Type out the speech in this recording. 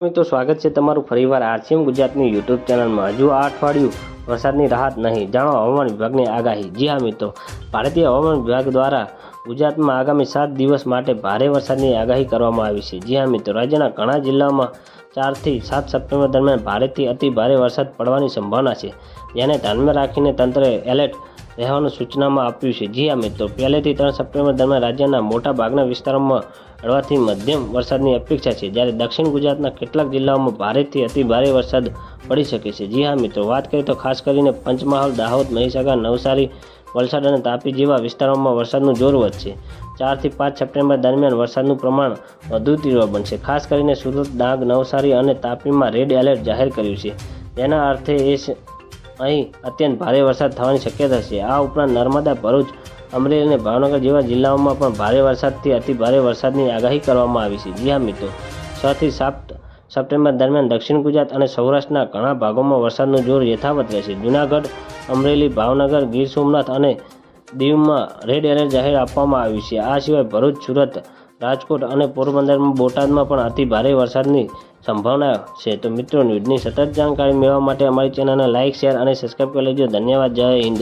મિત્રો, સ્વાગત છે તમારું ફરીવાર આરસીએમ ગુજરાતની યુટ્યુબ ચેનલમાં. હજુ આ અઠવાડિયું વરસાદની રાહત નહીં, જાણો હવામાન વિભાગની આગાહી. જી હા, મિત્રો. ભારતીય હવામાન વિભાગ દ્વારા ગુજરાતમાં આગામી સાત દિવસ માટે ભારે વરસાદની આગાહી કરવામાં આવી છે. જી હા, મિત્રો. રાજ્યના ઘણા જિલ્લાઓમાં ચારથી સાત સપ્ટેમ્બર દરમિયાન ભારેથી અતિ ભારે વરસાદ પડવાની સંભાવના છે. જેને ધ્યાનમાં રાખીને તંત્રએ એલર્ટ રહેવાનું સૂચનામાં આપ્યું છે. જી આ મિત્રો, પહેલેથી ત્રણ સપ્ટેમ્બર દરમિયાન રાજ્યના મોટા ભાગના વિસ્તારોમાં હળવાથી મધ્યમ વરસાદની અપેક્ષા છે. જ્યારે દક્ષિણ ગુજરાતના કેટલાક જિલ્લાઓમાં ભારેથી અતિ ભારે વરસાદ પડી શકે છે. જી હા મિત્રો, વાત કરીએ તો ખાસ કરીને પંચમહાલ, દાહોદ, મહીસાગર, નવસારી, વલસાડ અને તાપી જેવા વિસ્તારોમાં વરસાદનું જોર વધશે. ચારથી પાંચ સપ્ટેમ્બર દરમિયાન વરસાદનું પ્રમાણ વધુ તીવ્ર બનશે. ખાસ કરીને સુરત, ડાંગ, નવસારી અને તાપીમાં રેડ એલર્ટ જાહેર કર્યું છે. જેના અર્થે એ અહીં અત્યંત ભારે વરસાદ થવાની શક્યતા છે. આ ઉપરાંત નર્મદા, ભરૂચ, અમરેલી અને ભાવનગર જેવા જિલ્લાઓમાં પણ ભારે વરસાદથી અતિ ભારે વરસાદની આગાહી કરવામાં આવી છે. જી હા, મિત્રો. છથી સાત સપ્ટેમ્બર દરમિયાન દક્ષિણ ગુજરાત અને સૌરાષ્ટ્રના ઘણા ભાગોમાં વરસાદનું જોર યથાવત રહેશે. જૂનાગઢ, અમરેલી, ભાવનગર, ગીર સોમનાથ અને દીવમાં રેડ એલર્ટ જાહેર આપવામાં આવ્યું છે. આ સિવાય ભરૂચ, સુરત રાજકોટ અને પોરબંદરમાં બોટાદમાં પણ અતિ ભારે વરસાદની સંભાવના છે. તો મિત્રો, ન્યૂઝની સતત જાણકારી મેળવવા માટે અમારી ચેનલને લાઇક શેર અને સબસ્ક્રાઈબ કરી લેજો. ધન્યવાદ. જય હિન્દ.